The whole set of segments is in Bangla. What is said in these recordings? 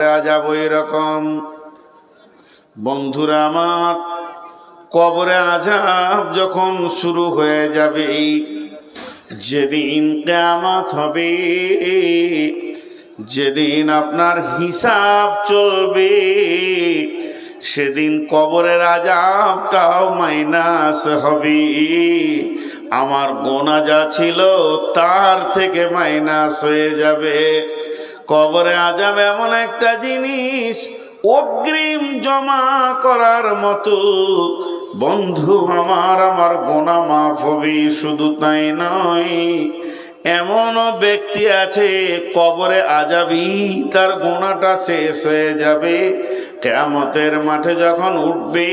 যাব এরকম। বন্ধুরা আমার, কবরে আজাব যখন শুরু হয়ে যাবে, যেদিন কেয়ামত হবে, যেদিন আপনার হিসাব চলবে, সেদিন কবরের আজাবটাও মাইনাস হবে। আমার গোনা যা ছিল তার থেকে মাইনাস হয়ে যাবে। কবরে আজাব এমন একটা জিনিস, অগ্রিম জমা করার মতো। বন্ধু আমার আমার গোনা মাফ শুধু তাই নয় এমনও ব্যক্তি আছে, কবরে আজাবি তার গোনাটা শেষ হয়ে যাবে। কেয়ামতের মাঠে যখন উঠবে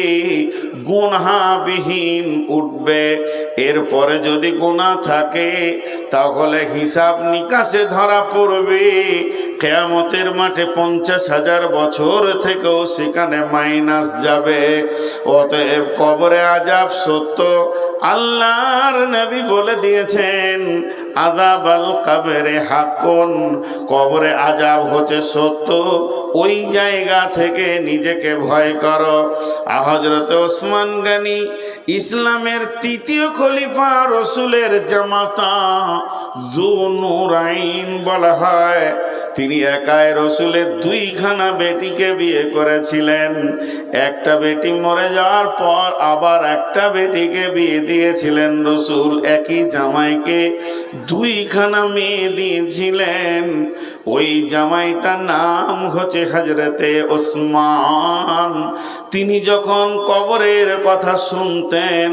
গুণাবিহীন উঠবে। এরপরে যদি গুণা থাকে, তাহলে হিসাব নিকাশে ধরা পড়বে। কেয়ামতের মাঠে পঞ্চাশ হাজার বছর থেকেও সেখানে মাইনাস যাবে। অতএব কবরে আজাব সত্য। আল্লাহর নবী বলে দিয়েছেন আজাব আল কাবেরে হাকুন, কবরে আজাব হচ্ছে সত্য। ওই জায়গা থেকে নিজেকে ভয় করো। হজরত ওসমান গানি ইসলামের তৃতীয় খলিফা, রসুলের জামাতা জুনুরাইন বলা হয়। তিনি একাই রসুলের দুইখানা বেটিকে বিয়ে করেছিলেন। একটা বেটি মরে যাওয়ার পর আবার একটা বেটিকে বিয়ে দিয়েছিলেন রসুল। একই জামাইকে দুইখানা মেয়ে দিয়েছিলেন। ওই জামাইটার নাম হচ্ছে হাজরতে ওসমান। তিনি যখন কবরের কথা শুনতেন,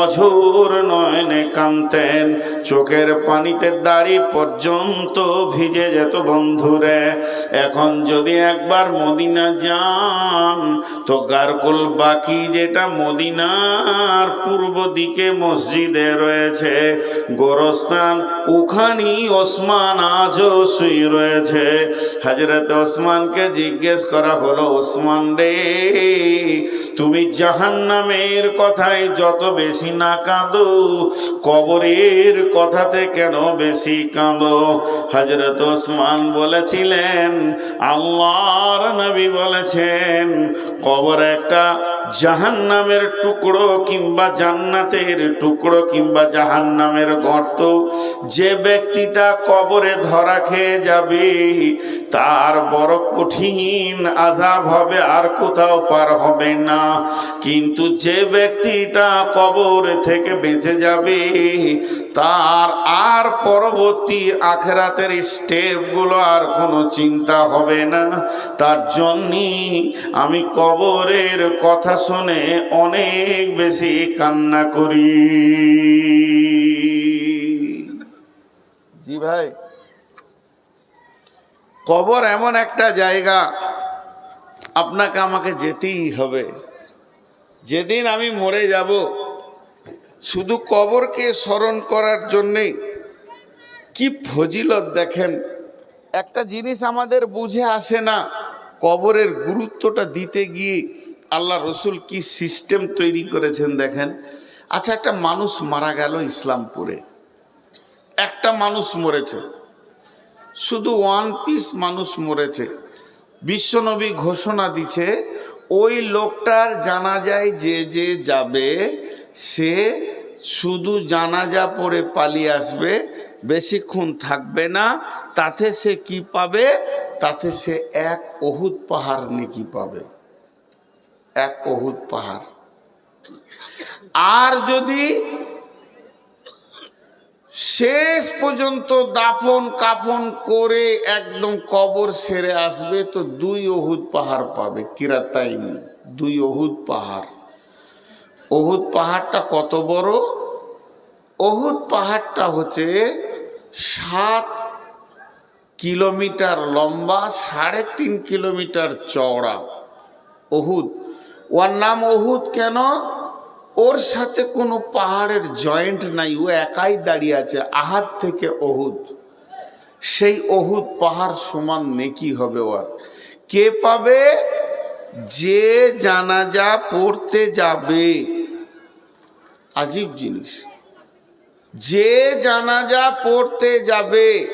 অঝোর নয়নে কানতেন চোখের পানিতে দাড়ি পর্যন্ত ভিজে যেত বন্ধুরে, এখন যদি একবার মদিনা যান, তো গারকুল বাকি যেটা মদিনার পূর্ব দিকে মসজিদে রয়েছে, গোরস্থান ওখানেই ওসমান আজও শুয়ে রয়েছে। হাজরত ওসমানকে জিজ্ঞেস করা হলো, ওসমান রে, তুমি জাহান্নামের কথায় যত বেশি না কাঁদো, কবরের কথাতে কেন বেশি কাঁদো? হজরত ওসমান বলেছিলেন আল্লাহর নবী বলেছেন কবর একটা জাহান্নামের টুকরো কিংবা জান্নাতের টুকরো কিংবা জাহান্নামের গর্ত, যে ব্যক্তিটা কবরে ধরা খেয়ে যাবে, তার বড় কঠিন আজাব হবে, আর কোথাও পার হবে না। কিন্তু যে ব্যক্তিটা কবর থেকে বেঁচে যাবে, তার আর পরবর্তী আখেরাতের স্টেপগুলো আর কোনো চিন্তা হবে না। তার জন্যই আমি কবরের কথা শুনে অনেক বেশি কান্না করি। জি ভাই। কবর এমন একটা জায়গা, আপনাকে আমাকে যেতেই হবে। যেদিন আমি মরে যাব, শুধু কবরকে স্মরণ করার জন্যে কি ফজিলত দেখেন, একটা জিনিস আমাদের বুঝে আসে না, কবরের গুরুত্বটা দিতে গিয়ে আল্লাহ রসুল কি সিস্টেম তৈরি করেছেন দেখেন। আচ্ছা একটা মানুষ মারা গেল ইসলামপুরে। একটা মানুষ মরেছে। শুধু ওয়ান পিস মানুষ মরেছে। বিশ্বনবী ঘোষণা দিছে, ওই লোকটার জানাজায় যে যে যাবে, সে শুধু জানাজা পরে পালিয়ে আসবে বেশিক্ষণ থাকবে না, তাতে সে কি পাবে? তাতে সে এক অহুত পাহাড় নেকি পাবে। এক অহুত পাহাড়। আর যদি শেষ পর্যন্ত দাফন কাফন করে একদম কবর সেরে আসবে, তো দুই অহুদ পাহাড় পাবে, কিরাতাইন। দুই অহুদ পাহাড়। অহুদ পাহাড়টা কত বড়? অহুদ পাহাড়টা হচ্ছে সাত কিলোমিটার লম্বা, সাড়ে তিন কিলোমিটার চওড়া অহুদ ওর নাম অহুদ কেন? ওর সাথে কোনো পাহাড়ের জয়েন্ট নাই, ও একাই দাঁড়িয়ে আছে আহাত থেকে অহুদ সেই অহুদ পাহাড় সমান নেকি হবে ওর। কে পাবে? যে জানাজা পড়তে যাবে। আজীব জিনিস। যে জানাজা পড়তে যাবে,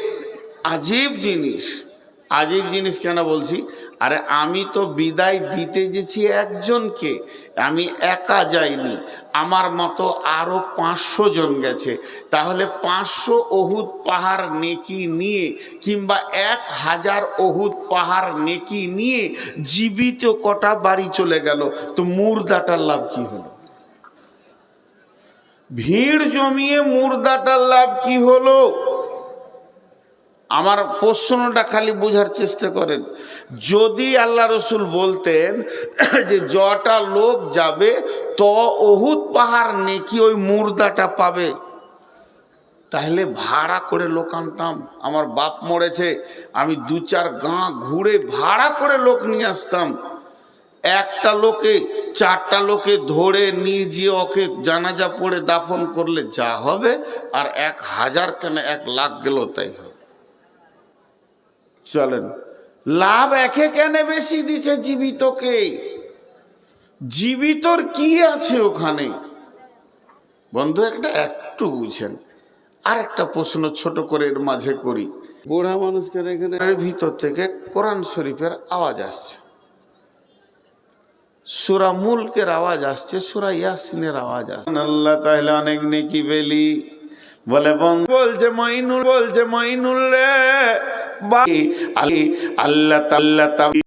আজীব জিনিস। আজীব জিনিস কেন বলছি? আরে আমি তো বিদায় দিতে গেছি একজনকে, আমি একা যাইনি। আমার মতো আরও পাঁচশো জন গেছে। তাহলে পাঁচশো অহুদ পাহাড় নেকি নিয়ে কিংবা এক হাজার অহুদ পাহাড় নেকি নিয়ে জীবিত কটা বাড়ি চলে গেল, তো মুর্দাটার লাভ কি হলো? ভিড় জমিয়ে মুর্দাটার লাভ কি হলো? আমার প্রশ্নটা খালি বোঝার চেষ্টা করেন। যদি আল্লাহ রসুল বলতেন যে জটা লোক যাবে, ত অহুত পাহাড় নেকি ওই মুর্দাটা পাবে। তাহলে ভাড়া করে লোক আনতাম। আমার বাপ মরেছে, আমি দু চার গাঁ ঘুরে ভাড়া করে লোক নিয়ে আসতাম। একটা লোকে, চারটা লোকে ধরে নিয়ে গিয়ে ওকে জানাজা পড়ে দাফন করলে যা হবে, আর এক হাজার কেন এক লাখ গেল তাই হবে। চলেন। লাভ একে কেন বেশি দিছে জীবিতকে। জীবিতর কি আছে ওখানে? বন্ধু একটা একটু বুঝেন। আর একটা প্রশ্ন ছোট করে এর মাঝে করি। বুড়া মানুষকে এখানে এর ভিতর থেকে কোরআন শরীফের আওয়াজ আসছে। সুরা মুলকের আওয়াজ আসছে সুরা ইয়াসিনের আওয়াজ আসছে। আল্লাহ তাহলে অনেক নেকি বেলি। বলে বং বলছে মইনুল বলছে মইনুল রে। আল্লাহ আল্লাহ